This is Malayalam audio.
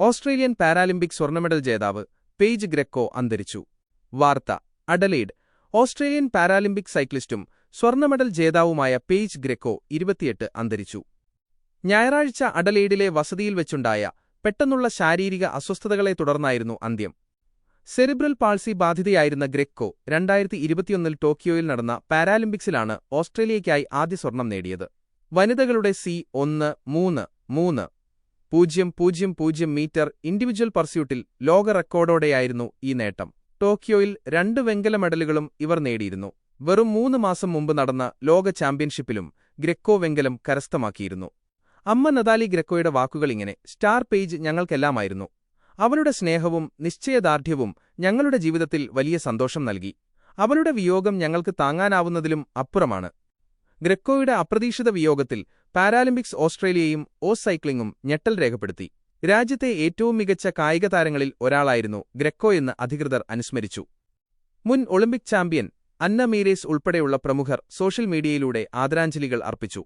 ഓസ്ട്രേലിയൻ പാരാലിമ്പിക് സ്വർണമെഡൽ ജേതാവ് പേജ് ഗ്രെക്കോ അന്തരിച്ചു. വാർത്ത. അഡലെയ്ഡ് ഓസ്ട്രേലിയൻ പാരാലിമ്പിക് സൈക്ലിസ്റ്റും സ്വർണമെഡൽ ജേതാവുമായ പേജ് ഗ്രെക്കോ ഇരുപത്തിയെട്ട് അന്തരിച്ചു. ഞായറാഴ്ച അഡലെയ്ഡിലെ വസതിയിൽ വെച്ചുണ്ടായ പെട്ടെന്നുള്ള ശാരീരിക അസ്വസ്ഥതകളെ തുടർന്നായിരുന്നു അന്ത്യം. സെറിബ്രൽ പാൾസി ബാധിതയായിരുന്ന ഗ്രെക്കോ രണ്ടായിരത്തി ഇരുപത്തിയൊന്നിൽ ടോക്കിയോയിൽ നടന്ന പാരാലിമ്പിക്സിലാണ് ഓസ്ട്രേലിയയ്ക്കായി ആദ്യ സ്വർണം നേടിയത്. വനിതകളുടെ സി ഒന്ന് മൂന്ന് മൂന്ന് പൂജ്യം പൂജ്യം പൂജ്യം മീറ്റർ ഇൻഡിവിജ്വൽ പർസ്യൂട്ടിൽ ലോക റെക്കോർഡോടെയായിരുന്നു ഈ നേട്ടം. ടോക്കിയോയിൽ രണ്ട് വെങ്കല മെഡലുകളും ഇവർ നേടിയിരുന്നു. വെറും മൂന്ന് മാസം മുമ്പ് നടന്ന ലോക ചാമ്പ്യൻഷിപ്പിലും ഗ്രെക്കോ വെങ്കലം കരസ്ഥമാക്കിയിരുന്നു. അമ്മ നദാലി ഗ്രെക്കോയുടെ വാക്കുകളിങ്ങനെ സ്റ്റാർ പേജ് ഞങ്ങൾക്കെല്ലാമായിരുന്നു. അവളുടെ സ്നേഹവും നിശ്ചയദാർഢ്യവും ഞങ്ങളുടെ ജീവിതത്തിൽ വലിയ സന്തോഷം നൽകി. അവളുടെ വിയോഗം ഞങ്ങൾക്ക് താങ്ങാനാവുന്നതിലും അപ്പുറമാണ്. ഗ്രെക്കോയുടെ അപ്രതീക്ഷിത വിയോഗത്തിൽ പാരാലിമ്പിക്സ് ഓസ്ട്രേലിയയും ഓസ് സൈക്ലിംഗും ഞെട്ടൽ രേഖപ്പെടുത്തി. രാജ്യത്തെ ഏറ്റവും മികച്ച കായിക താരങ്ങളിൽ ഒരാളായിരുന്നു ഗ്രെക്കോയെന്ന് അധികൃതർ അനുസ്മരിച്ചു. മുൻ ഒളിമ്പിക് ചാമ്പ്യൻ അന്ന മീരേസ് ഉൾപ്പെടെയുള്ള പ്രമുഖർ സോഷ്യൽ മീഡിയയിലൂടെ ആദരാഞ്ജലികൾ അർപ്പിച്ചു.